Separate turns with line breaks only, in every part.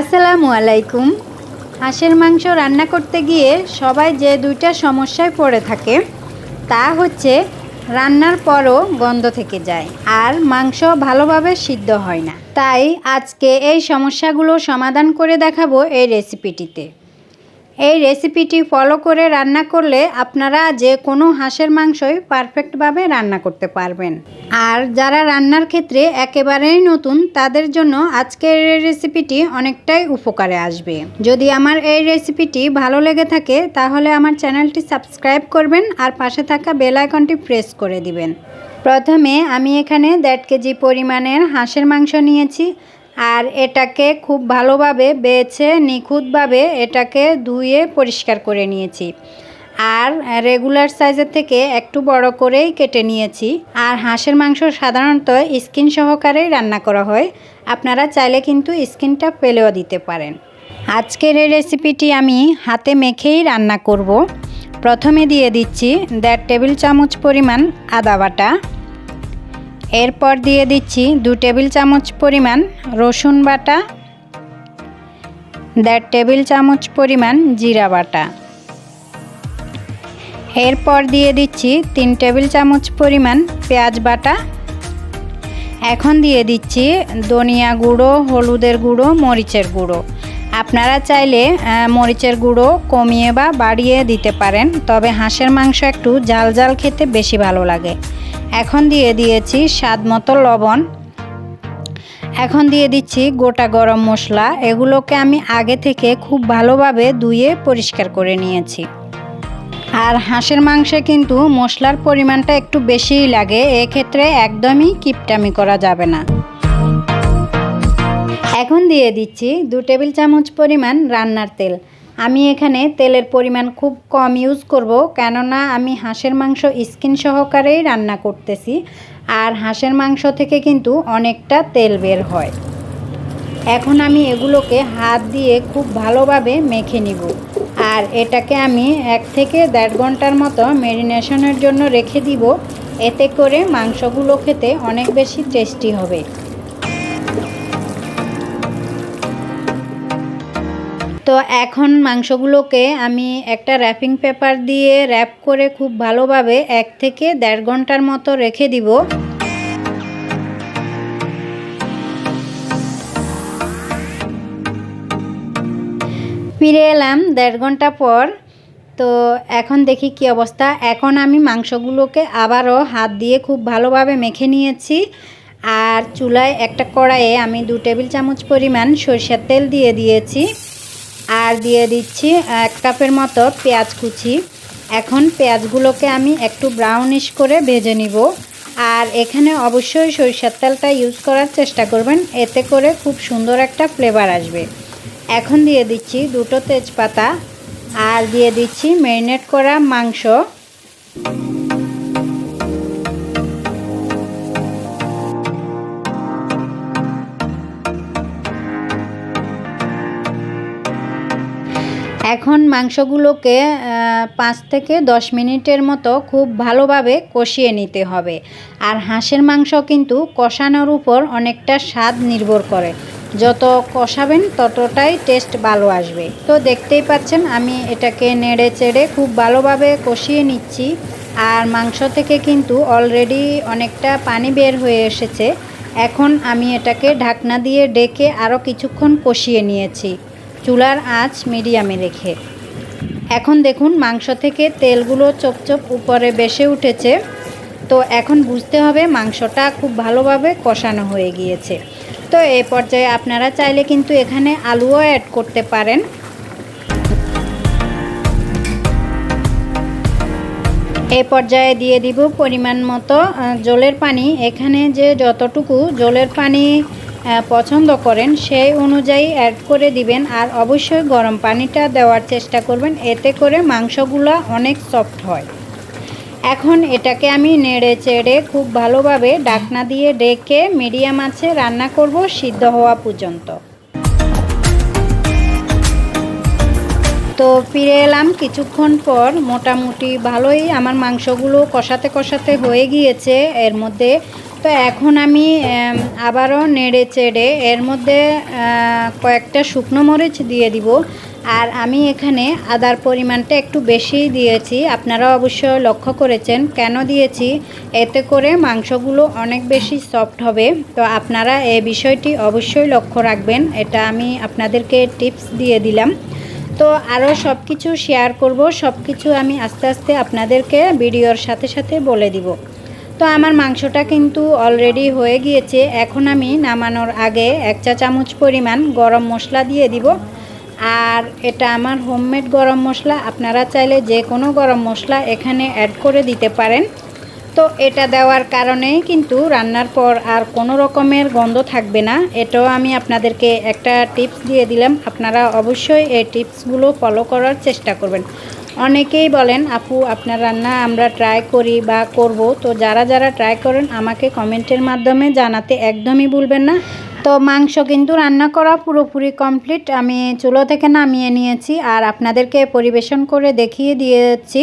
আসসালামু আলাইকুম। হাঁসের মাংস রান্না করতে গিয়ে সবাই যে দুইটা সমস্যায় পড়ে থাকে, তা হচ্ছে রান্নার পরও গন্ধ থেকে যায় আর মাংস ভালোভাবে সিদ্ধ হয় না। তাই আজকে এই সমস্যাগুলো সমাধান করে দেখাবো এই রেসিপিটিতে এই রেসিপিটি ফলো করে রান্না করলে আপনারা যে কোনো হাঁসের মাংসই পারফেক্টভাবে রান্না করতে পারবেন। আর যারা রান্নার ক্ষেত্রে একেবারেই নতুন, তাদের জন্য আজকের এই রেসিপিটি অনেকটাই উপকারে আসবে। যদি আমার এই রেসিপিটি ভালো লেগে থাকে, তাহলে আমার চ্যানেলটি সাবস্ক্রাইব করবেন আর পাশে থাকা বেল আইকনটি প্রেস করে দিবেন। প্রথমে আমি এখানে দেড় কেজি পরিমাণের হাঁসের মাংস নিয়েছি। আর এটাকে খুব ভালোভাবে বেছে নিখুঁতভাবে এটাকে ধুয়ে পরিষ্কার করে নিয়েছি। আর রেগুলার সাইজের থেকে একটু বড় করেই কেটে নিয়েছি। আর হাঁসের মাংস সাধারণত স্কিন সহকারেই রান্না করা হয়। আপনারা চাইলে কিন্তু স্কিনটা ফেলেও দিতে পারেন। আজকের এই রেসিপিটি আমি হাতে মেখেই রান্না করব। প্রথমে দিয়ে দিচ্ছি দেড় টেবিল চামচ পরিমাণ আদা বাটা। এরপর দিয়ে দিচ্ছি দু টেবিল চামচ পরিমাণ রসুন বাটা, দেড় টেবিল চামচ পরিমাণ জিরা বাটা। এরপর দিয়ে দিচ্ছি তিন টেবিল চামচ পরিমাণ পেঁয়াজ বাটা। এখন দিয়ে দিচ্ছি ধনিয়া গুঁড়ো, হলুদের গুঁড়ো, মরিচের গুঁড়ো। আপনারা চাইলে মরিচের গুঁড়ো কমিয়ে বা বাড়িয়ে দিতে পারেন, তবে হাঁসের মাংস একটু জাল জাল খেতে বেশি ভালো লাগে। এখন দিয়ে দিয়েছি স্বাদ মতো লবণ। এখন দিয়ে দিচ্ছি গোটা গরম মশলা। এগুলোকে আমি আগে থেকে খুব ভালোভাবে ধুয়ে পরিষ্কার করে নিয়েছি। আর হাঁসের মাংসে কিন্তু মশলার পরিমাণটা একটু বেশিই লাগে, এক্ষেত্রে একদমই কিপটামি করা যাবে না। এখন দিয়ে দিচ্ছি দু টেবিল চামচ পরিমাণ রান্নার তেল। আমি এখানে তেলের পরিমাণ খুব কম ইউজ করব, কেননা আমি হাঁসের মাংস স্কিন সহকারেই রান্না করতেছি, আর হাঁসের মাংস থেকে কিন্তু অনেকটা তেল বের হয়। এখন আমি এগুলোকে হাত দিয়ে খুব ভালোভাবে মেখে নিব, আর এটাকে আমি এক থেকে দেড় ঘণ্টার মতো মেরিনেশনের জন্য রেখে দিব, এতে করে মাংসগুলো খেতে অনেক বেশি টেস্টি হবে। তো এখন মাংসগুলোকে আমি একটা র্যাপিং পেপার দিয়ে র্যাপ করে খুব ভালোভাবে এক থেকে দেড় ঘণ্টার মতো রেখে দিব। ফিরে এলাম দেড় ঘণ্টা পর। তো এখন দেখি কি অবস্থা। এখন আমি মাংসগুলোকে আবারও হাত দিয়ে খুব ভালোভাবে মেখে নিয়েছি। আর চুলায় একটা কড়াইয়ে আমি দু টেবিল চামচ পরিমাণ সরিষার তেল দিয়ে দিয়েছি। আর দিয়ে দিচ্ছি এক কাপের মতো পেঁয়াজ কুচি। এখন পেঁয়াজগুলোকে আমি একটু ব্রাউনিশ করে ভেজে নিব। আর এখানে অবশ্যই সরিষার তেলটা ইউজ করার চেষ্টা করবেন, এতে করে খুব সুন্দর একটা ফ্লেভার আসবে। এখন দিয়ে দিচ্ছি দুটো তেজপাতা। আর দিয়ে দিচ্ছি ম্যারিনেট করা মাংস। এখন মাংসগুলোকে পাঁচ থেকে দশ মিনিটের মতো খুব ভালোভাবে কষিয়ে নিতে হবে। আর হাঁসের মাংস কিন্তু কষানোর উপর অনেকটা স্বাদ নির্ভর করে। যত কষাবেন ততটাই টেস্ট ভালো আসবে। তো দেখতেই পাচ্ছেন, আমি এটাকে নেড়ে চেড়ে খুব ভালোভাবে কষিয়ে নিচ্ছি। আর মাংস থেকে কিন্তু অলরেডি অনেকটা পানি বের হয়ে এসেছে। এখন আমি এটাকে ঢাকনা দিয়ে ডেকে আরও কিছুক্ষণ কষিয়ে নিয়েছি। চুলার আঁচ মিডিয়ামে রেখে। এখন দেখুন মাংস থেকে তেলগুলো চোপ চোপ উপরে বেসে উঠেছে। তো এখন বুঝতে হবে মাংসটা খুব ভালোভাবে কষানো হয়ে গিয়েছে। তো এই পর্যায়ে আপনারা চাইলে কিন্তু এখানে আলুও অ্যাড করতে পারেন। এ পর্যায়ে দিয়ে দিব পরিমাণ মতো জলের পানি। এখানে যে যতটুকু জলের পানি পছন্দ করেন, সেই অনুযায়ী অ্যাড করে দিবেন আর অবশ্যই গরম পানিটা দেওয়ার চেষ্টা করবেন, এতে করে মাংসগুলো অনেক সফট হয়। এখন এটাকে আমি নেড়ে চেড়ে খুব ভালোভাবে ডাকনা দিয়ে ডেকে মিডিয়াম আছে রান্না করব সিদ্ধ হওয়া পর্যন্ত। তো ফিরে এলাম কিছুক্ষণ পর, মোটামুটি ভালোই আমার মাংসগুলো কষাতে কষাতে হয়ে গিয়েছে, এর মধ্যে তো এখন আমি আবারও নেড়ে চেড়ে এর মধ্যে কয়েকটা শুকনো মরিচ দিয়ে দিব। আর আমি এখানে আদার পরিমাণটা একটু বেশিই দিয়েছি। আপনারা অবশ্যই লক্ষ্য করেছেন কেন দিয়েছি। এতে করে মাংসগুলো অনেক বেশি সফট হবে। তো আপনারা এই বিষয়টি অবশ্যই লক্ষ্য রাখবেন। এটা আমি আপনাদেরকে টিপস দিয়ে দিলাম। তো আরও সব কিছু শেয়ার করব। সব কিছু আমি আস্তে আস্তে আপনাদেরকে ভিডিওর সাথে সাথে বলে দিব। তো আমার মাংসটা কিন্তু অলরেডি হয়ে গিয়েছে। এখন আমি নামানোর আগে এক চা চামচ পরিমাণ গরম মশলা দিয়ে দিব। আর এটা আমার হোমমেড গরম মশলা। আপনারা চাইলে যে কোনো গরম মশলা এখানে অ্যাড করে দিতে পারেন। তো এটা দেওয়ার কারণেই কিন্তু রান্নার পর আর কোনো রকমের গন্ধ থাকবে না। এটাও আমি আপনাদেরকে একটা টিপস দিয়ে দিলাম। আপনারা অবশ্যই এই টিপসগুলো ফলো করার চেষ্টা করবেন। অনেকেই বলেন, আপু, আপনার রান্না আমরা ট্রাই করি বা করব। তো যারা যারা ট্রাই করেন, আমাকে কমেন্টের মাধ্যমে জানাতে একদমই ভুলবেন না। তো মাংস কিন্তু রান্না করা পুরোপুরি কমপ্লিট আমি চুলো থেকে নামিয়ে নিয়েছি আর আপনাদেরকে পরিবেশন করে দেখিয়ে দিয়েছি।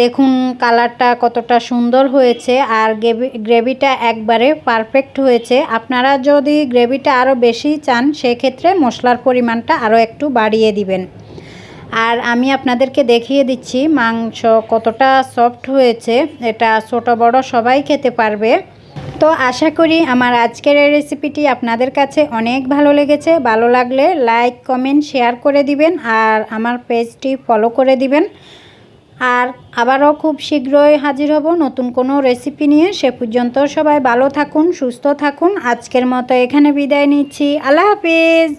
দেখুন, কালারটা কতটা সুন্দর হয়েছে আর গ্রেভি, গ্রেভিটা একবারে পারফেক্ট হয়েছে। আপনারা যদি গ্রেভিটা আরও বেশি চান, সেক্ষেত্রে মশলার পরিমাণটা আরও একটু বাড়িয়ে দিবেন। আর আমি আপনাদেরকে দেখিয়ে দিচ্ছি মাংস কতটা সফট হয়েছে। এটা ছোট বড় সবাই খেতে পারবে। তো আশা করি আমার আজকের এই রেসিপিটি আপনাদের কাছে অনেক ভালো লেগেছে। ভালো লাগলে লাইক কমেন্ট শেয়ার করে দিবেন আর আমার পেজটি ফলো করে দিবেন। আর আবারও খুব শীঘ্রই হাজির হব নতুন কোনো রেসিপি নিয়ে। সে পর্যন্ত সবাই ভালো থাকুন, সুস্থ থাকুন। আজকের মতো এখানে বিদায় নিচ্ছি। আল্লাহ হাফিজ!